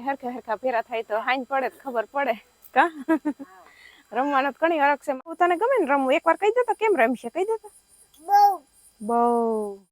એ હરખા હરખા ફેરા થાય તો હાઈન પડે ખબર પડે. કા? રમવાનો ઘણી હરખ છે. તને ગમે ને રમવું એકવાર કહી દો તો કેમ રમશે? કહી દેતા બહુ. બહુ.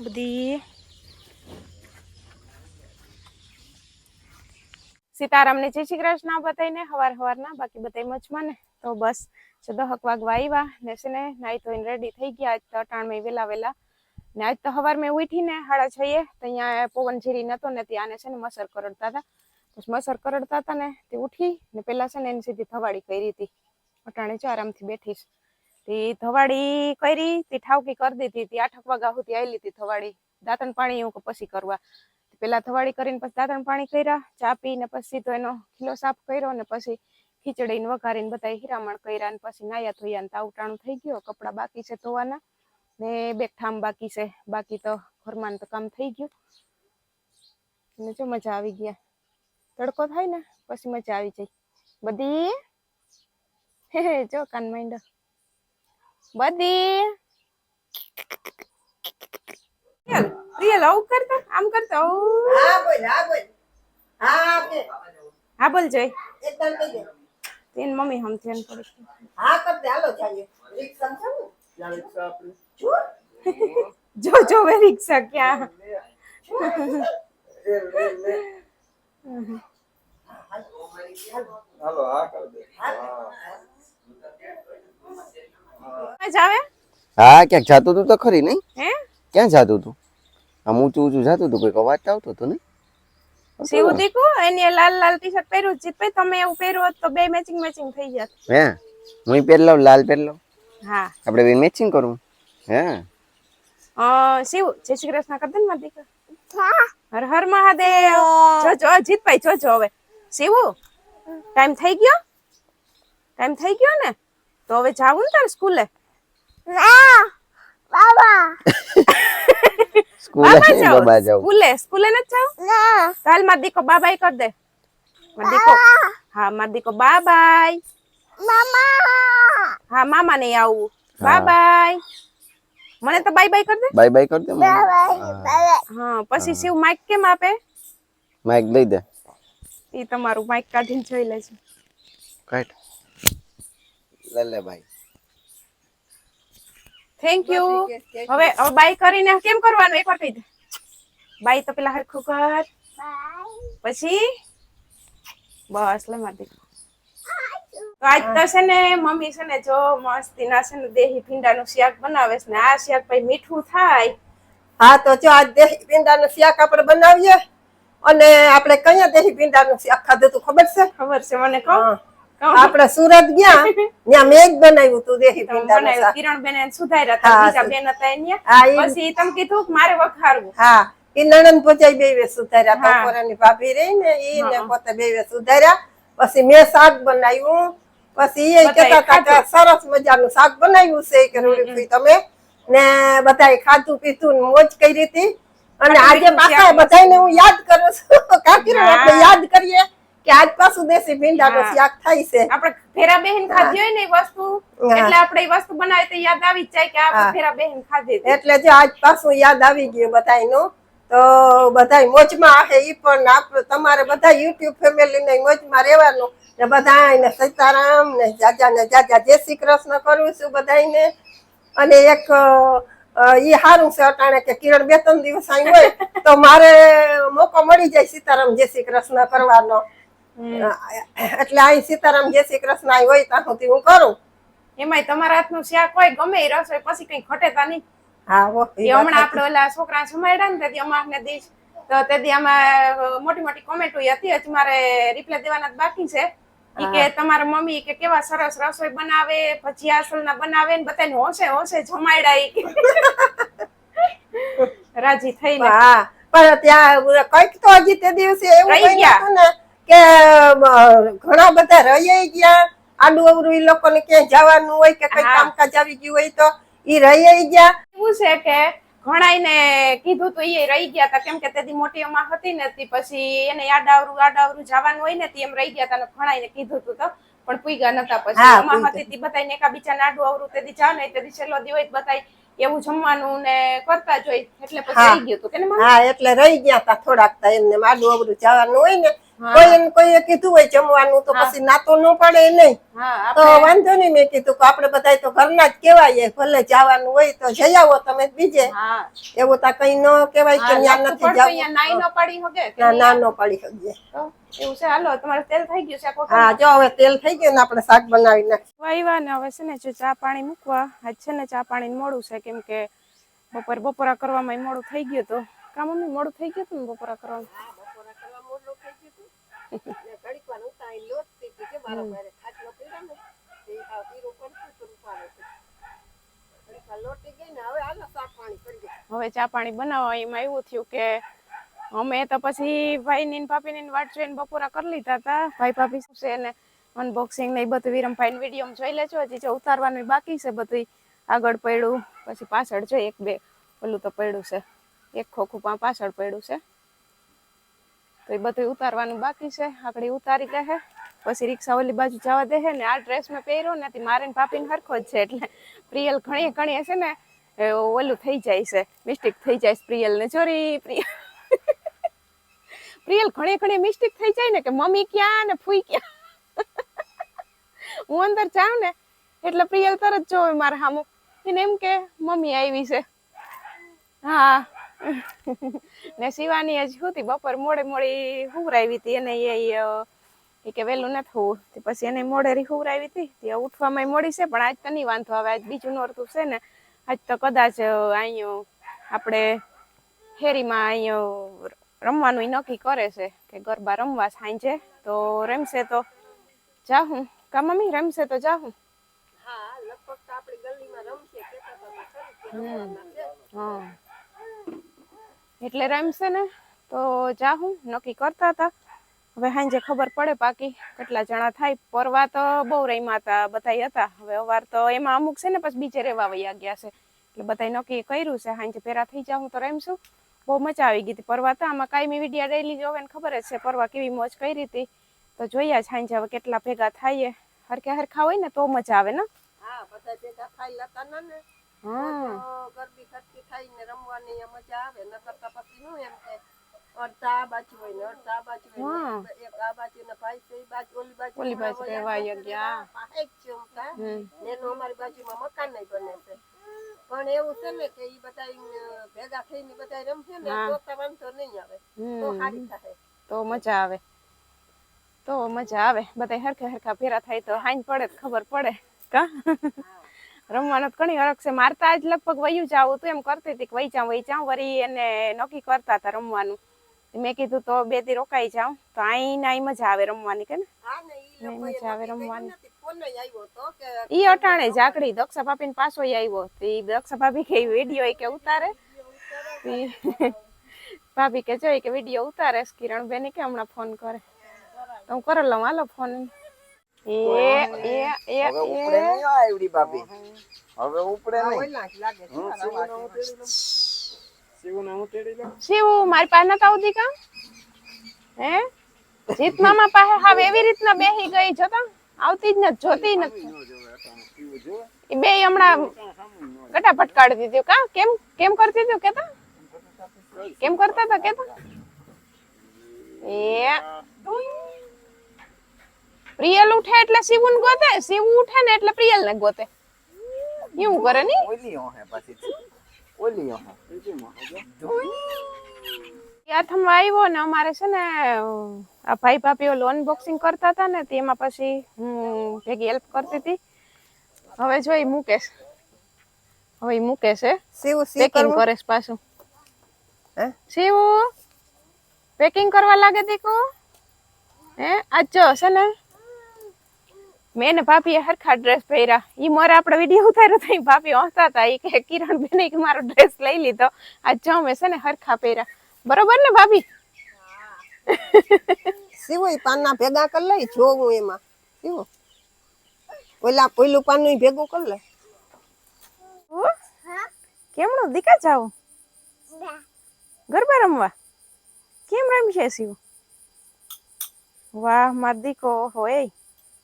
બધી. સીતારામને જય શ્રી કૃષ્ણ બતાવીને હવાર હવારના, બાકી બધા મચમાં ને. તો બસ જો દહક વાગવા આવ્યા ને છે ને નાઈ ધોઈને રેડી થઈ ગયા. આજ તો અટાણમાં વેલા વેલા. ને આજ તો હવાર મેં ઉઠીને હાડા છઈએ, તો અહીંયા પવન ઝીરી નતો ને ત્યાં આને છે ને મસર કરડતા હતા. મસર કરડતા હતા ને તે ઉઠી ને પેલા છે ને એની સીધી થવાડી કરી હતી. અટાણે જો આરામથી બેઠીશ તે ધવાડી કરી, તે ઠાવકી કરી દીધી. તી આઠક વાગા સુધી આવેલી હતી થવાડી દાંતણ પાણી એવું પછી કરવા. પેલા ધવાડી કરીને પછી દાંતણ પાણી કર્યા, ચા પીને પછી તો એનો ખીલો સાફ કર્યો ને પછી ખીચડીને વઘારીને બધા હીરામણ કર્યા ને પછી નાયા ધોયા ને તાવટાણું થઈ ગયો, કપડા બાકી છે ધોવાના. ને બે ઠામ બાકી છે. બાકી તો ઘરમાં તો કામ થઈ ગયું. ને જો મજા આવી ગયા. તડકો થાય ને, પછી મજા આવી જાય. બધી? જો કાન માંડો બધી. રિયલ રિયલ આવું કરતા આમ કરતા. હા બોલ હા બોલ. હા કે હા બોલ જય એકદમ કહી દે તેન મમ્મી હમ થેન પડી હા કર દે હાલો જઈએ. રિક્ષા છે ને આપણે જો જો વે રિક્ષા ક્યાં? હાલો. હા કર દે. મજા આવે હા ક્યાંક જાતું તું તો ખરી નહીં? હે? ક્યાં જાતું તું આમ ઊંચું ઊંચું જાતું તું કોઈક અવાજ આવતો હતો ને સીવું દીકું એની લાલ લાલ ટી શર્ટ પહેર્યું જીતભાઈ તમે એવું પહેર્યું હોત તો બે મેચિંગ મેચિંગ થઈ જાત. હે? હું પહેર લઉં લાલ પહેર લઉં હા. આપણે બે મેચિંગ કરું? હે? અ શિવ જય શ્રી કૃષ્ણ કર દે ને દીકરા. હર હર મહાદેવ. જો જો જીતભાઈ જો જો હવે. શિવુ ટાઈમ થઈ ગયો? ટાઈમ થઈ ગયો ને? તો હવે જાવું ને તારે સ્કૂલે? સ્કૂલે બાબા નહીં બાબા જાવ સ્કૂલે? સ્કૂલે નથી જાવ? ચાલ માર દીકો બાય બાય કર દે. માર દીકો. હા માર દીકો. બાબાઈ મામા. હા મામા ને આવું. બાબાઈ બાય મને તો બાય બાય કર દે. બાય બાય કર દે. હા. પછી શિવ માઇક કેમ આપે? માઇક લઈ દે. એ તમારું માઇક કાઢીને જોઈ લેજો. કાઢ. લે લે ભાઈ થેન્ક યુ હવે હવે બાય કરીને કેમ કરવાનું? એકવાર કહી દે. બાય તો પેલા હરખું કર. પછી? બસ લે મારી દીકરી. તો આજ તો છે ને મમ્મી છે ને જો મસ્તી ના છે ને દેહી ભીંડાનું શાક બનાવે છે ને આ શાક ભાઈ મીઠું થાય. હા તો જો આજ દેહી ભીંડાનું શાક આપણે બનાવીએ અને આપણે કયા દેહી ભીંડાનું શાક ખાધું તું ખબર છે? ખબર છે મને કહું. હા. સુરત ગયા ત્યાં મેં બનાવ્યું તું દેહી પિંડા કિરણ બેન સુધાર્યા હતા બીજા બેન હતા અહીંયા પછી તમે કીધું કે મારે વખારવું હા એ નણંદ પોચાઈ બે સુધાર્યા હા. ભાભી રહી ને એ ને પોતે બે સુધાર્યા. પછી મેં શાક બનાવ્યું. પછી એ કેતા હતા કે સરસ મજાનું શાક બનાવ્યું છે કે રૂડી તમે. ને બધાએ ખાધું પીધું ને મોજ કરી હતી. અને આજે પાછા બધાને હું યાદ કરું છું. કાકી આપણે યાદ કરીએ. કે આજ પાછું દેશી ભીંડાનું હા. શાક થાય છે. આપણે ફેરા બેહેન ખાધી હોય ને એ વસ્તુ એટલે આપણે એ વસ્તુ બનાવી તો યાદ આવી જાય કે આપણે ફેરા બેહેન ખાધી એટલે જે આજ પાછું યાદ આવી ગયું બધાયનું તો બધા મોજમાં આવે એ પણ તમારે બધા યુટ્યુબ ફેમિલી ને મોજમાં રહેવાનું. ને બધાયને સીતારામ ને જાજા ને જાજા જય શ્રી કૃષ્ણ કરું છું બધાને અને એક ઈ સારું છે અટાણે કે કિરણ બે ત્રણ દિવસ અહીં હોય તો મારે મોકો મળી જાય સીતારામ જય શ્રી કૃષ્ણ કરવાનો. એટલે અહીં સીતારામ જે શ્રી કૃષ્ણ આવી હોય ત્યાં સુધી હું કરું. એમાંય તમારા હાથનું શાક હોય ગમે એ રસોઈ પછી કઈ ખટેતા નહીં. હા હમણાં આપણે ઓલા છોકરા જમાડ્યા ને તેથી અમારને દીશ તો તેથી આમાં મોટી મોટી કોમેન્ટો હતી હજી મારે રિપ્લાય દેવાના બાકી છે. કે તમારા મમ્મી કે કેવા સરસ રસોઈ બનાવે ભજીયા અસલના બનાવે ને બધાને હોશે હોશે જમાયડા રાજી થઈને. હા પણ ત્યાં કંઈક તો હજી તે દિવસે એવું ગયા. ને કે ઘણા બધા રહી ગયા. આડું અવરું ઈ લોકોને ક્યાંય જવાનું હોય કે કઈ કામકાજ આવી ગયું હોય તો એ રહી ગયા. એવું છે કે ઘણાઈને કીધું તો એ રહી ગયા હતા કેમ કે તેથી મોટી અમા હતી ને પછી એને આડાવરું આડાવરું જવાનું હોય ને એમ રહી ગયા હતા ઘણાઈને કીધું તું તો પણ પૂગ્યા નતા પછી. અમા. હતી તી બધાને એકા બીજા આડું અવરું તેથી જાવ ને તેથી છેલ્લો દિવસ બધાય એવું જમવાનું ને કરતા જ હોય એટલે પછી રહી ગયું હતું કે હા એટલે રહી ગયા તા થોડાક એમને આડું અવરું જવાનું હોય ને. કોઈ કોઈએ કીધું હોય જમવાનું તો પછી નાતો ન પડે નહીં. તો વાંધો નહીં મેં કીધું કે આપણે બધા તો ઘરના જ કેવાય ભલે જવાનું હોય તો જઈ આવો તમે બીજે. એવું તો કઈ ન કેવાય કે ત્યાં નથી જવું. નાઈ ન પડી શકે ના ના ન પડી શકીએ. એવું છે. હાલો તમારે તેલ થઈ ગયું છે હા જો હવે તેલ થઈ ગયું ને આપણે શાક બનાવી નાખીએ. વાયવા ને હવે છે ને જો ચા પાણી મૂકવા. આજ છે ને ચા પાણી મોડું છે કેમ કે બપોર બપોરા કરવામાં મોડું થઈ ગયું તો કામ મમ્મી મોડું થઈ ગયું હતું બપોરા કરવામાં હવે ચા પાણી બનાવવા એમાં એવું થયું કે અમે તો પછી ભાઈ ની પાપી ની વાટ જોઈને બપોરા કરી લીધા હતા. ભાઈ પાપી શું છે ને અનબોક્સિંગ ને એ બધું વિરમભાઈ વીડિયો જોઈ લેજો. હજી જે ઉતારવાનું બાકી છે બધું આગળ પડ્યું પછી પાછળ છે એક બે પેલું તો પડ્યું છે. એક ખોખું પણ પાછળ પડ્યું છે. તો એ બધું ઉતારવાનું બાકી છે. આગળ ઉતારી દે પછી રિક્ષા ઓલી બાજુ જવા દે ને આ ડ્રેસ મેં પહેર્યો નથી મારે ને ભાભીને હરખો જ છે એટલે પ્રિયલ ઘણી ઘણી છે ને ઓલું થઈ જાય છે. મિસ્ટેક થઈ જાય પ્રિયલ ને ચોરી પ્રિયલ. પ્રિયલ ઘણી ઘણી મિસ્ટેક થઈ જાય ને કે મમ્મી ક્યાં ને ફૂઈ ક્યાં? હું અંદર જાઉં ને એટલે પ્રિયલ તરત જોવે મારા સામું એને એમ કે, મમ્મી આવી છે. હા. ને શિવાની હજી હતી બપોર મોડે મોડી હુવરાવી હતી એને એ કે વહેલું નથી હોવું. તે પછી એને મોડે રી હુવરાવી હતી તે ઉઠવામાં મોડી છે પણ આજ તો નહીં વાંધો આવે આજ બીજું નોરતું છે ને આજ તો કદાચ અહીંયા આપણે હેરીમાં અહીંયા રમવાનું નક્કી કરે છે કે ગરબા રમવા સાંજે તો રમશે તો જાહું. કા મમ્મી રમશે તો જાહું? હા લગભગ તો આપણી ગલીમાં રમશે કહેતા તો. હા. એટલે રમશે ને, તો જાહું નક્કી કરતા હતા. હવે સાંજે ખબર પડે બાકી, કેટલા જણા થાય. પરવા તો બહુ રમ્યા હતા, બધાય હતા. હવે અવાર તો એમાં અમુક છે ને, પછી બીજે રહેવા વયા ગયા છે. એટલે બધાય નક્કી કર્યું છે, સાંજે પહેરા થઈ જાઉં તો રમશું બહુ મજા આવી ગઈ હતી. પરવા તો આમાં કાયમી વિડીયા ડેલી જોવે ને, ખબર જ છે પરવા કેવી મોજ કરી હતી. તો જોઈએ સાંજે હવે કેટલા ભેગા થાય હરખે હરખા હોય ને, તો મજા આવે ને? હા, બધા ભેગા થાય, લેતા ને. ગરબી ખટકી થાય ને રમવાની મજા આવે ન કરતા પછી શું એમ કે અડધા આ બાજુ હોય ને અડધા આ બાજુ હોય એક આ બાજુ ને ભાઈ છે બાજુ ઓલી બાજુ ઓલી બાજુ રહેવાય ગયા. રહેવા. છે ઉમકા. હમ. એનું અમારી બાજુમાં મકાન નહીં બને છે. પણ એવું છે ને કે ઈ બધા ભેગા થઈને બધા રમશે ને હા. તો વાંધો નહીં આવે. તો સારી થાય તો મજા આવે. તો મજા આવે. બધા હરખા હરખા ભેરા થાય તો હાંજ પડે ખબર પડે કા? રમવાનો ઘણી હરખ છે. મારતા જ લગભગ વયું જાવું તું એમ કરતી હતી કે વહી જાઉં વહી જાઉં. વળી એને નક્કી કરતા હતા રમવાનું. મેં કીધું તો બેથી રોકાઈ જાઉં. તો અહીં ના મજા આવે રમવાની કે ને? મજા આવે રમવાની. ઈ અટાણે ઝાકડી દક્ષા ભાભી પાછો આવ્યો. તો ઈ દક્ષા ભાભી કે વીડિયો કે ઉતારે. ભાભી કે જોઈ કે વીડિયો ઉતારે. કિરણ બેન કે હમણાં ફોન કરે. તો હું કરી લઉં હાલો ફોન. હવે ઉપડે નહીં આ બાપી. હવે ઉપડે નહીં. ઓલા જ લાગે. છે મારા વાસણ. શિવ મારી પાસે નતા આવતી કા હે? જીત મામા પાસે હાવ એવી રીતના બેહી ગઈ જોતા આવતી જ નથી જોતી જ નથી બે હમણાં ગટા ભટકાડી દીધું. કા? કેમ કેમ કરતી હતી કેતા? કેમ કરતા હતા કેતા? એ. પ્રિયલ ઉઠે એટલે શિવું ગોતે શિવ ઉઠે ને એટલે પ્રિયલ ને ગોતે. એવું કરે ની? ઓલીઓ હે પાછી. ઓલી ઓહે હાથમાં આવ્યો ને અમારે છે ને આ ભાઈ ભાભીઓ લોન બોક્સિંગ કરતા હતા ને તેમાં પછી હું ભેગી હેલ્પ કરતી હતી. હવે જો મૂકે છે. હવે ઈ મૂકે છે. શિવ શિવ પેકિંગ કરે છે પાછું. હે? શિવ પેકિંગ કરવા લાગે દીકુ? હે? આજ જો છે ને મેં ને ભાભીએ હરખા ડ્રેસ પહેર્યા. ઈ મારે આપણે વીડિયો ઉતાર્યો તો ભાભી હોતા હતા. ઈ કે કિરણ બેન કે મારો ડ્રેસ લઈ લીધો. આજ જો મેં છે ને હરખા પહેર્યા. બરોબર ને ભાભી? સિવાય પાનના ભેગા કરી લઈ જોવું એમાં. સિવો ઓલા પેલું પાનું ભેગું કરી લે. કેમનું? દીકા જાવ ગરબા રમવા. કેમ રમશે શિવ? વાહ માર દીકો હોય.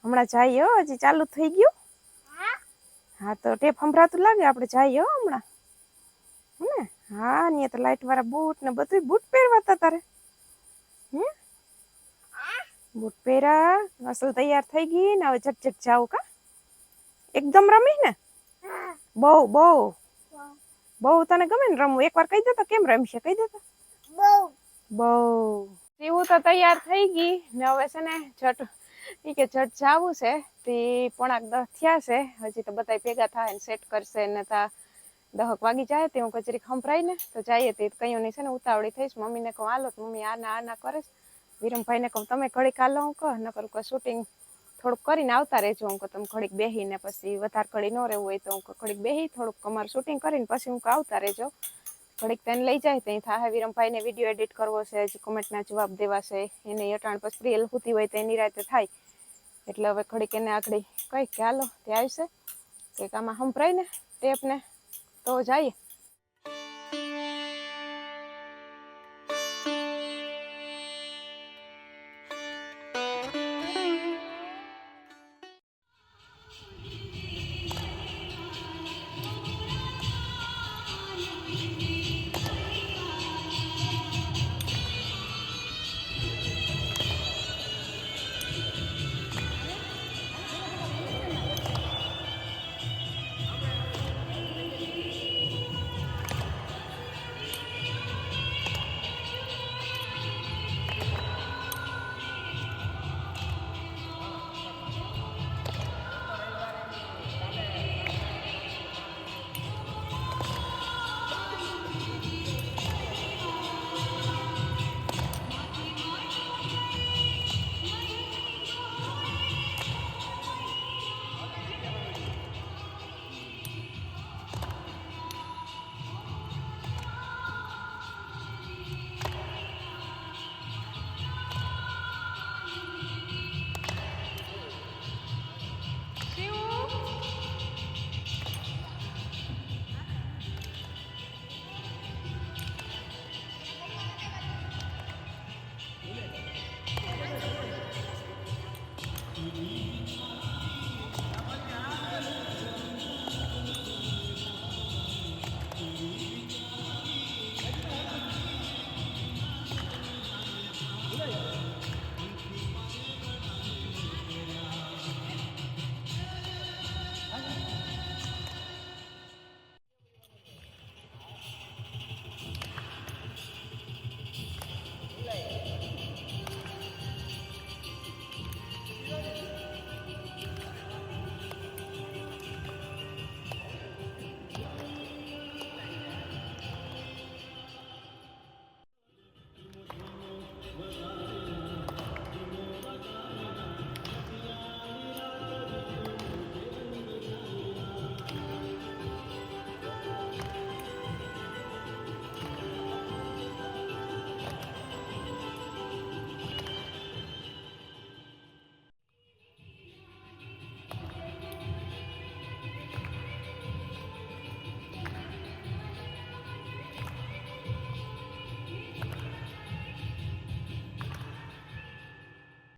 હમણાં જઈએ હો હજી ચાલુ થઈ ગયું. હા? તો ટેપ સંભળાતું લાગે આપણે જઈએ હો હમણાં. હે ને? હા ને તો લાઈટ વાળા બૂટ ને બધું બૂટ પહેરવા હતા તારે. હે? બૂટ પહેરા અસલ તૈયાર થઈ ગઈ ને હવે ઝટઝટ જાવ કા. એકદમ રમી ને? બહુ બહુ. બહુ. તને ગમે ને રમવું? એકવાર કહી દેતા તો કેમ રમશે? કહી દેતા બહુ. બહુ. એવું તો તૈયાર થઈ ગઈ ને હવે છે ને જટ ઈ કે જટ જાવું છે, તે પોણાક દહ થયા છે, હજી તો બધા ભેગા થાય ને સેટ કરશે ને તા દહક વાગી જાય તે હું કચરી ખંભરાઈ ને, તો જઈએ તે કયું નહીં છે ને ઉતાવળી થઈશ. મમ્મીને કહું, હાલો મમ્મી આ ના આ ના કરે વિરમભાઈને કહું, તમે ઘડીક હાલો હું કહું. કરું કે શૂટિંગ થોડુંક કરીને આવતા રહેજો. હું કહું, તમે ઘડીક બેહીને પછી વધારે ઘડી ન રહેવું હોય તો હું ઘડીક બેહી થોડુંક અમારું શૂટિંગ કરીને પછી હું આવતા રહેજો. ઘડીક તેને લઈ જાય ત્યાં થાય વિરમભાઈને વીડિયો એડિટ કરવો છે, હજી કોમેન્ટના જવાબ દેવા છે. એને અટાણ પછી રીલ હોતી હોય તો એની રાતે થાય. એટલે હવે ઘડીક એને આગળ કઈ કે હાલો, તે આવશે. કંઈક આમાં સંભળાય ને ટેપને તો જઈએ.